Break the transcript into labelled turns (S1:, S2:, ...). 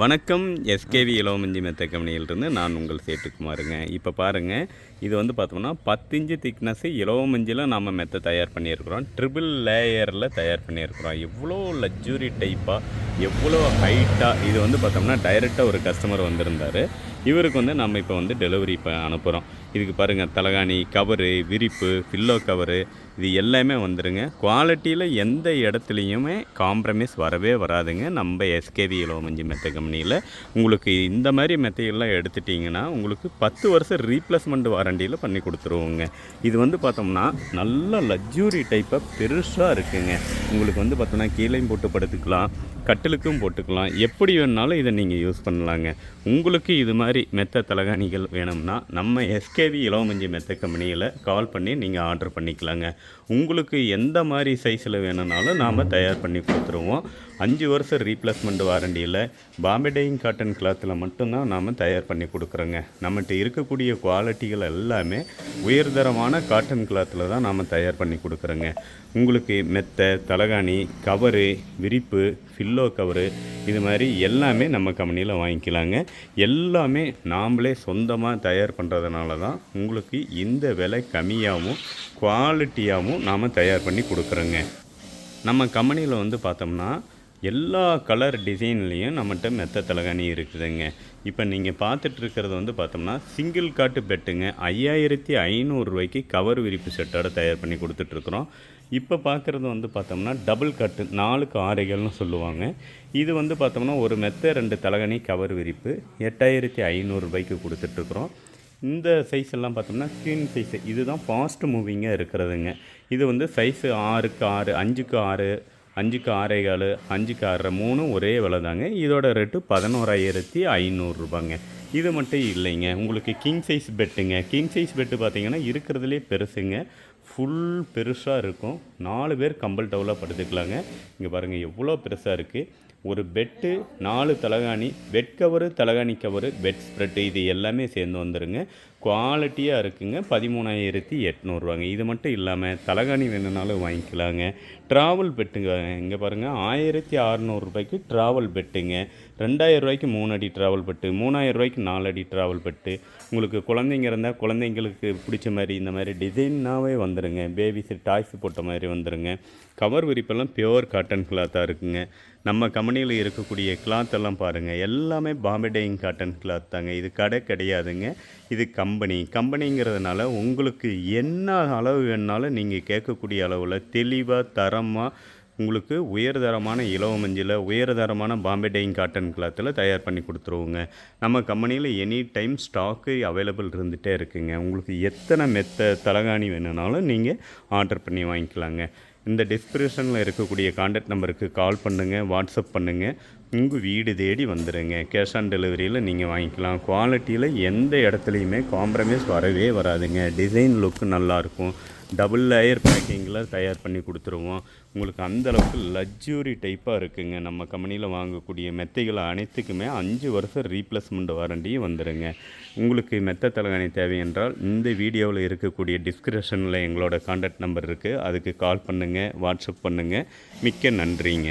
S1: வணக்கம். எஸ்கேவி இளவமஞ்சி மெத்த கம்பெனியிலிருந்து நான் உங்கள் சேட்டுக்குமாருங்க. இப்போ பாருங்கள் இது வந்து பார்த்தோம்னா பத்து இன்ச்சு திக்னஸ் இளவமஞ்சியில் நம்ம மெத்த தயார் பண்ணியிருக்கிறோம். ட்ரிபிள் லேயரில் தயார் பண்ணியிருக்கிறோம். எவ்வளோ லக்ஸுரி டைப்பாக எவ்வளோ ஹைட்டாக இது வந்து பார்த்தோம்னா டைரெக்டாக ஒரு கஸ்டமர் வந்திருந்தார். இவருக்கு வந்து நம்ம இப்போ வந்து டெலிவரி இப்போ அனுப்புகிறோம் இதுக்கு பாருங்கள் தலகாணி கவரு விரிப்பு பில்லோ கவரு இது எல்லாமே வந்துடுங்க குவாலிட்டியில் எந்த இடத்துலையுமே காம்ப்ரமைஸ் வரவே வராதுங்க. நம்ம எஸ்கேவி இலவமஞ்சி மெத்த கம்பெனியில் உங்களுக்கு இந்த மாதிரி மெத்தையெல்லாம் எடுத்துட்டிங்கன்னா உங்களுக்கு பத்து வருஷம் ரீப்ளேஸ்மெண்ட் வாரண்டியில் பண்ணி கொடுத்துருவோங்க. இது வந்து பார்த்தோம்னா நல்ல லக்ஸுரி டைப்பாக பெருசாக இருக்குங்க. உங்களுக்கு வந்து பார்த்தோம்னா கீழையும் போட்டு படுத்துக்கலாம் கட்டிலுக்கும் போட்டுக்கலாம். எப்படி வேணாலும் இதை நீங்கள் யூஸ் பண்ணலாங்க. உங்களுக்கு இது மாதிரி மாதிரி மெத்த தலகாணிகள் வேணும்னா நம்ம எஸ்கேவி இளவமஞ்சி மெத்த கம்பெனியில் கால் பண்ணி நீங்கள் ஆர்டர் பண்ணிக்கலாங்க. உங்களுக்கு எந்த மாதிரி சைஸில் வேணும்னாலும் நாம் தயார் பண்ணி கொடுத்துருவோம். அஞ்சு வருஷம் ரீப்ளேஸ்மெண்ட் வாரண்டியில் பாம்பே டையிங் காட்டன் கிளாத்தில் மட்டும்தான் நாம் தயார் பண்ணி கொடுக்குறோங்க. நம்மகிட்ட இருக்கக்கூடிய குவாலிட்டிகள் எல்லாமே உயர்தரமான காட்டன் கிளாத்தில் தான் நாம் தயார் பண்ணி கொடுக்குறோங்க. உங்களுக்கு மெத்தை தலகாணி கவரு விரிப்பு ஃபில்லோ கவரு இது மாதிரி எல்லாமே நம்ம கம்பெனியில் வாங்கிக்கலாங்க. எல்லாமே நாம்ளே சொந்தமாக தயார் பண்ணுறதுனால தான் உங்களுக்கு இந்த விலை கம்மியாகவும் குவாலிட்டியாகவும் நாம் தயார் பண்ணி கொடுக்குறோங்க. நம்ம கம்பெனியில் வந்து பார்த்தோம்னா எல்லா கலர் டிசைன்லேயும் நம்மகிட்ட மெத்த தலகாணி இருக்குதுங்க. இப்போ நீங்கள் பார்த்துட்ருக்கிறது வந்து பார்த்தோம்னா சிங்கிள் காட்டு பெட்டுங்க ஐயாயிரத்தி ஐநூறுரூவாய்க்கு கவர் விரிப்பு செட்டோட தயார் பண்ணி கொடுத்துட்ருக்குறோம். இப்போ பார்க்குறது வந்து பார்த்தோம்னா டபுள் கட்டு நாலுக்கு ஆறைகள்னு சொல்லுவாங்க. இது வந்து பார்த்தோம்னா ஒரு மெத்த ரெண்டு தலகணி கவர் விரிப்பு எட்டாயிரத்தி ஐநூறுரூபாய்க்கு கொடுத்துட்ருக்குறோம். இந்த சைஸ் எல்லாம் பார்த்தோம்னா ஸ்க்ரீன் சைஸ் இதுதான் ஃபாஸ்ட் மூவிங்காக இருக்கிறதுங்க. இது வந்து சைஸு ஆறுக்கு ஆறு அஞ்சுக்கு ஆறு அஞ்சுக்கு ஆறே கால் அஞ்சுக்கு ஆறரை மூணும் ஒரே விலை தாங்க இதோட ரேட்டு பதினோராயிரத்தி ஐநூறுரூபாங்க இது மட்டும் இல்லைங்க. உங்களுக்கு கிங் சைஸ் பெட்டுங்க கிங் சைஸ் பெட்டு பார்த்தீங்கன்னா இருக்கிறதுலே பெருசுங்க. ஃபுல் பெருசாக இருக்கும். நாலு பேர் கம்பல் டவுலாக படுத்துக்கலாங்க. இங்கே பாருங்கள் எவ்வளோ பெருசாக இருக்குது ஒரு பெட்டு நாலு தலகாணி பெட் கவரு தலகாணி கவரு பெட் ஸ்ப்ரெட்டு இது எல்லாமே சேர்ந்து வந்துடுங்க குவாலிட்டியாக இருக்குங்க. பதிமூணாயிரத்தி எட்நூறுவாங்க. இது மட்டும் இல்லாமல் தலகாணி வேணுனாலும் வாங்கிக்கலாங்க. ட்ராவல் பெட்டுங்க இங்கே பாருங்கள் ஆயிரத்தி அறநூறுபாய்க்கு ட்ராவல் பெட்டுங்க ரெண்டாயிரம் ரூபாய்க்கு மூணு அடி ட்ராவல் பெட்டு மூணாயிரம் ரூபாய்க்கு நாலு அடி ட்ராவல் பெட்டு உங்களுக்கு குழந்தைங்க இருந்தால் குழந்தைங்களுக்கு பிடிச்ச மாதிரி இந்த மாதிரி டிசைனாகவே வந்துடுங்க பேபிஸு டாய்ஸ் போட்ட மாதிரி வந்துடுங்க கவர் விரிப்பெல்லாம் பியோர் காட்டன் கிளாத்தாக இருக்குங்க. நம்ம கம்பெனியில் இருக்கக்கூடிய கிளாத் எல்லாம் பாருங்கள் எல்லாமே பாம்பே டையிங் காட்டன் கிளாத் தாங்க. இது கடை கிடையாதுங்க. இது கம்பெனி கம்பெனிங்கிறதுனால உங்களுக்கு என்ன அளவு வேணுனாலும் நீங்கள் கேட்கக்கூடிய அளவில் தெளிவாக தரமாக உங்களுக்கு உயர்தரமான இலவ மஞ்சள் உயர்தரமான பாம்பே டைங் காட்டன் கிளாத்தில் தயார் பண்ணி கொடுத்துருவோங்க. நம்ம கம்பெனியில் எனி டைம் ஸ்டாக்கு அவைலபிள் இருந்துகிட்டே இருக்குங்க. உங்களுக்கு எத்தனை மெத்த தலகாணி வேணுனாலும் நீங்கள் ஆர்டர் பண்ணி வாங்கிக்கலாங்க. இந்த டிஸ்கிரிப்ஷனில் இருக்கக்கூடிய காண்டாக்ட் நம்பருக்கு கால் பண்ணுங்கள் வாட்ஸ்அப் பண்ணுங்கள் உங்கள் வீடு தேடி வந்துடுங்க கேஷ் ஆன் டெலிவரியில் நீங்கள் வாங்கிக்கலாம். குவாலிட்டியில் எந்த இடத்துலையுமே காம்ப்ரமைஸ் வரவே வராதுங்க. டிசைன் லுக்கு நல்லாயிருக்கும் டபுள் லேயர் பேக்கிங்கில் தயார் பண்ணி கொடுத்துருவோம். உங்களுக்கு அந்தளவுக்கு லக்ஸுரி டைப்பாக இருக்குங்க. நம்ம கம்பெனியில் வாங்கக்கூடிய மெத்தைகள் அனைத்துக்குமே அஞ்சு வருஷம் ரீப்ளேஸ்மெண்ட் வாரண்டியும் வந்துடுங்க உங்களுக்கு மெத்த தலைகாணி தேவை என்றால் இந்த வீடியோவில் இருக்கக்கூடிய டிஸ்கிரிப்ஷனில் எங்களோட கான்டாக்ட் நம்பர் இருக்குது அதுக்கு கால் பண்ணுங்கள் வாட்ஸ்அப் பண்ணுங்கள் மிக்க நன்றிங்க.